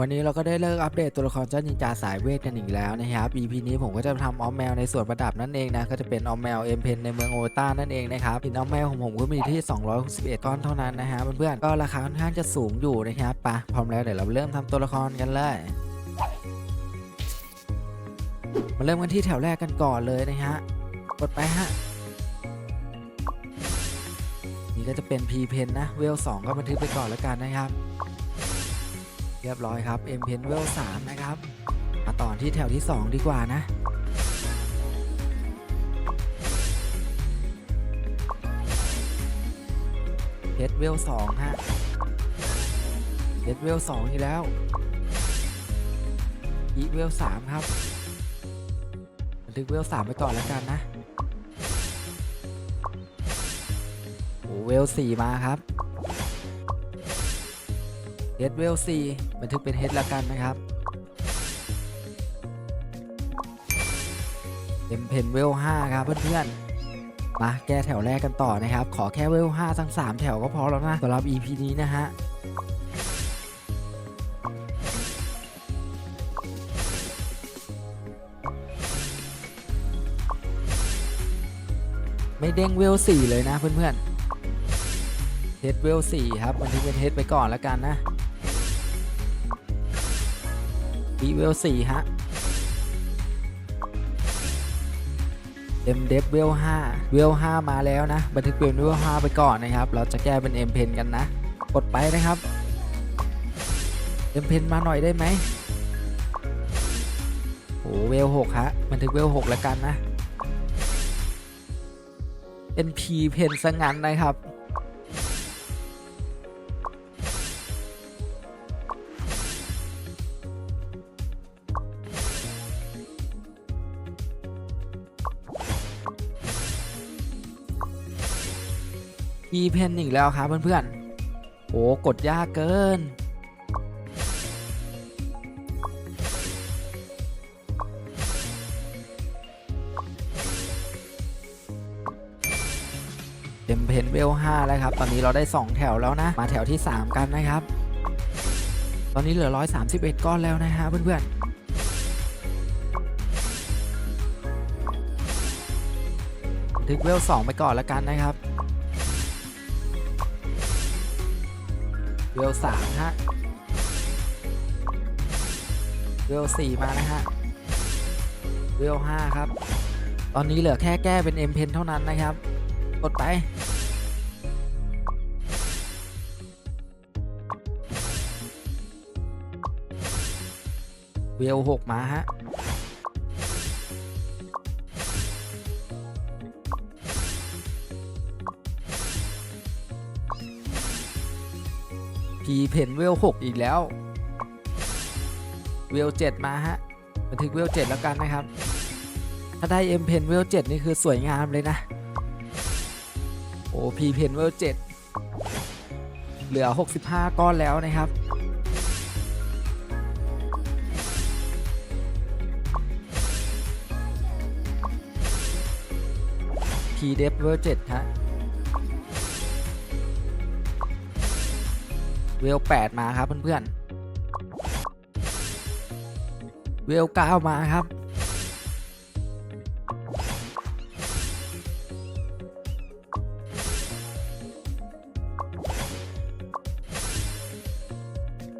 วันนี้เราก็ได้เลิกอัปเดตตัวละครเจ้านินจาสายเวทกันอีกแล้วนะครับ EP นี้ผมก็จะทำออมแมวในส่วนประดับนั่นเองนะ ก็จะเป็นออมแมวเอ็มเพนในเมืองโอต้านั่นเองนะครับหินออมแมวของผมก็มีที่ 261 ก้อนเท่านั้นนะฮะเพื่อนๆ ก็ราคาค่อนข้างจะสูงอยู่นะครับไปะพร้อมแล้วเดี๋ยวเราเริ่มทำตัวละครกันเลยมาเริ่มกันที่แถวแรกกันก่อนเลยนะฮะ กดไปฮะ นี่ก็จะเป็น P เพนนะ เวล2ก็บันทึกไปก่อนแล้วกันนะครับ รียบร้อยครับ M เพนเวล3นะครับ มาต่อที่แถวที่ 2 ดีกว่านะเพชรเวล2ฮะเพชรเวล2อีกแล้วอีเวล3ครับบันทึกเวล3ไปก่อนแล้วกันนะโอ้เวล4มาครับ เฮดเวล4บันทึกเป็นเฮดล้วกันนะครับเอ็มเพนเวล5ครับเพื่อนๆ มาแก้แถวแรกกันต่อนะครับ ขอแค่เวล5ทั้ง3แถวก็พอแล้วนะสำหรับ EP นี้นะฮะไม่เด้งเวล4เลยนะเพื่อนๆเฮดเวล4ครับ บันทึกเป็นเฮดไปก่อนแล้วกันนะ บีเวล4ฮะเอ็มเดฟเวล5เวล5มาแล้วนะ บันทึกเป็นเวล5ไปก่อนนะครับ เราจะแก้เป็นเอ็มเพนกันนะ กดไปนะครับเอ็มเพนมาหน่อยได้ไหมโอ้เวล6ฮะ บันทึกเวล6แล้วกันนะเป็น P เพนซะงั้นนะครับ P เพนอีกแล้วครับเพื่อนๆโอ้กดยากเกินเต็มเพนเวล5แล้วครับ ตอนนี้เราได้ 2 แถวแล้วนะ มาแถวที่ 3 กันนะครับ ตอนนี้เหลือ 131 ก้อนแล้วนะฮะเพื่อนๆทึกเวล2ไปก่อนแล้วกันนะครับ เวล3ฮะ เวล4มานะฮะ เวล5ครับ ตอนนี้เหลือแค่แก้เป็น M เพนเท่านั้นนะครับ กดไป เวลหกมาฮะ พีเพนเวลหกอีกแล้ว เวลเจ็ดมาฮะ บันทึกเวลเจ็ดแล้วกันนะครับ ถ้าได้เอ็มเพนเวลเจ็ดนี่คือสวยงามเลยนะ โอ้พีเพนเวลเจ็ดเหลือ 65 ก้อนแล้วนะครับพีเดฟเวลเจ็ดฮะ เวล8มาครับเพื่อนๆ เวล9มาครับ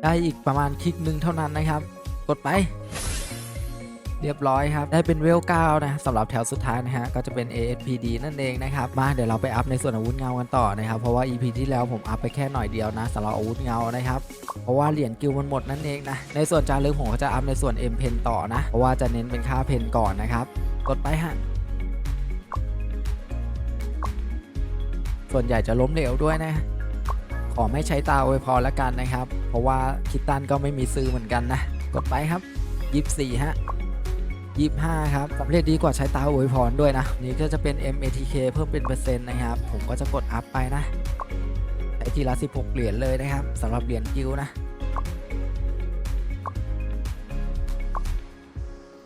ได้อีกประมาณคลิกหนึ่งเท่านั้นนะครับ กดไป เรียบร้อยครับ ได้เป็นเวล9นะสำหรับแถวสุดท้ายนะฮะ ก็จะเป็น ASPD นั่นเองนะครับ มาเดี๋ยวเราไปอัพในส่วนอาวุธเงากันต่อนะครับ เพราะว่า EP ที่แล้วผมอัพไปแค่หน่อยเดียวนะสำหรับอาวุธเงานะครับ เพราะว่าเหรียญกิลมันหมดนั่นเองนะ ในส่วนจารึกผมก็จะอัพในส่วน M เพนต่อนะ เพราะว่าจะเน้นเป็นค่าเพนก่อนนะครับ กดไปฮะส่วนใหญ่จะล้มเหลวด้วยนะ ขอไม่ใช้ตาอวยพรแล้วกันนะครับ เพราะว่าคิตตันก็ไม่มีซื้อเหมือนกันนะ กดไปครับยี่สี่ฮะ ยี่ห้าครับสำเร็จดีกว่าใช้ตาอวยพรด้วยนะ นี่ก็จะเป็น MATK เพิ่มเป็นเปอร์เซ็นต์นะครับ ผมก็จะกดอัพไปนะไอทีละ 16 เหรียญเลยนะครับสำหรับเหรียญกิลด์นะ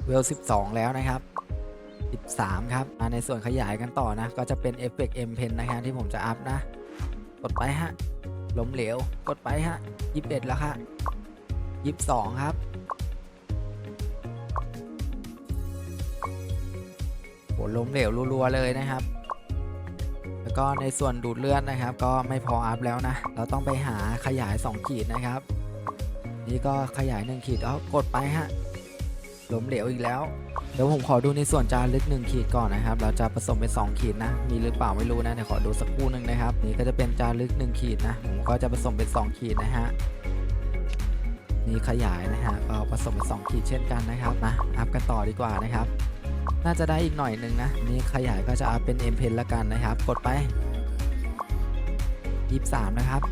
เวล 12 แล้วนะครับ 13 ครับมาในส่วนขยายกันต่อนะ ก็จะเป็นเอฟเฟกต์ M Pen นะครับที่ผมจะอัพนะ กดไปฮะล้มเหลว กดไปฮะ 21 แล้วค่ะยี่สิบสองครับ ล้มเหลวรัวๆเลยนะครับ แล้วก็ในส่วนดูดเลือดนะครับ ก็ไม่พออัพแล้วนะ เราต้องไปหาขยาย 2 ขีดนะครับ นี่ก็ขยาย 1 ขีดเอากดไปฮะล้มเหลวอีกแล้ว เดี๋ยวผมขอดูในส่วนจารึก 1 ขีดก่อนนะครับ เราจะผสมเป็น 2 ขีดนะ มีหรือเปล่าไม่รู้นะเดี๋ยวขอดูสักครู่หนึ่งนะครับ นี่ก็จะเป็นจารึก 1 ขีดนะ ผมก็จะผสมเป็น 2 ขีดนะฮะนี่ขยายนะฮะก็ผสมเป็น2ขีดเช่นกันนะครับมาอัพกันต่อดีกว่านะครับ น่าจะได้อีกหน่อยหนึ่งนะ นี่ขยายก็จะอัพเป็น M Pen ละกันนะครับ กดไป 23 นะครับ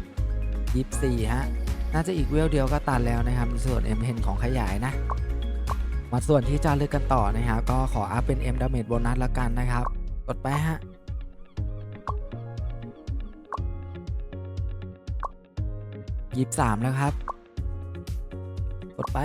24 ฮะ น่าจะอีกเวลเดียวก็ตันแล้วนะครับในส่วน M Pen ของขยายนะ มาส่วนที่จะเลือกกันต่อนะครับ ก็ขออัพเป็น M Damage Bonus ละกันนะครับ กดไปฮะ23แล้วครับ กดไป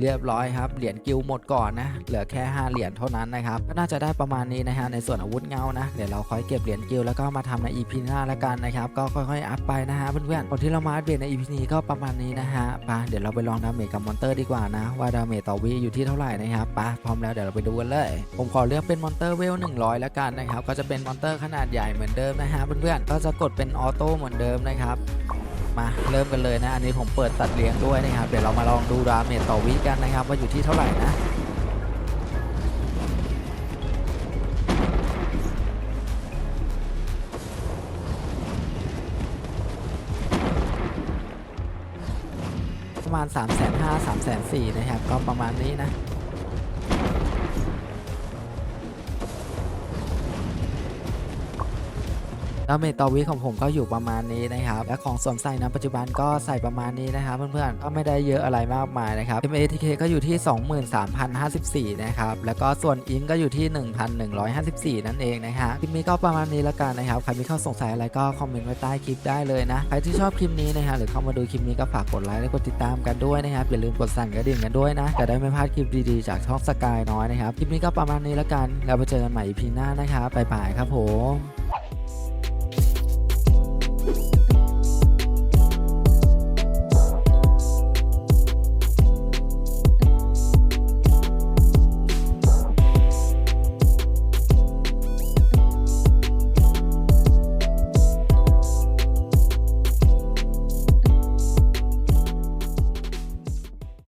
เรียบร้อยครับ เหรียญกิลหมดก่อนนะ เหลือแค่ 5 เหรียญเท่านั้นนะครับ ก็น่าจะได้ประมาณนี้นะฮะ ในส่วนอาวุธเงานะ เดี๋ยวเราค่อยเก็บเหรียญกิลแล้วก็มาทำใน EP หน้าละกันนะครับ ก็ค่อยๆ อัพไปนะฮะเพื่อนๆก่อนที่เรามาอัปเดตใน EP นี้ก็ประมาณนี้นะฮะไปเดี๋ยวเราไปลองดาเมจกับมอนเตอร์ดีกว่านะ ว่าดาเมจต่อวิอยู่ที่เท่าไหร่นะครับไปพร้อมแล้วเดี๋ยวเราไปดูกันเลย ผมขอเลือกเป็นมอนเตอร์เวล100ละกันนะครับ ก็จะเป็นมอนเตอร์ขนาดใหญ่เหมือนเดิมนะฮะเพื่อนๆ ก็จะกดเป็นออโต้เหมือนเดิมนะครับ มาเริ่มกันเลยนะ อันนี้ผมเปิดตัดเลี้ยงด้วยนะครับ เดี๋ยวเรามาลองดูดาเมจต่อวิกันนะครับ ว่าอยู่ที่เท่าไหร่นะประมาณ 3 5 0 0 0 0 3 4 0 0 0นะครับ ก็ประมาณนี้นะ ดาเมจต่อวิของผมก็อยู่ประมาณนี้นะครับและของสวมใส่นะปัจจุบันก็ใส่ประมาณนี้นะครับเพื่อนๆก็ไม่ได้เยอะอะไรมากมายนะครับ MATK ก็อยู่ที่ 23,054 นะครับแล้วก็ส่วนอิงก็อยู่ที่ 1,154 นั่นเองนะฮะคลิปนี้ก็ประมาณนี้แล้วกันนะครับใครมีข้อสงสัยอะไรก็คอมเมนต์ไว้ใต้คลิปได้เลยนะใครที่ชอบคลิปนี้นะฮะหรือเข้ามาดูคลิปนี้ก็ฝากกดไลค์และกดติดตามกันด้วยนะครับอย่าลืมกดสั่นกระดิ่งกันด้วยนะจะได้ไม่พลาดคลิปดีๆจากช่องสกายน้อยนะครับคลิปนี้ก็ประมาณนี้แล้วกันแล้วไปเจอกันใหม่ EP หน้านะครับบ๊ายบายครับผม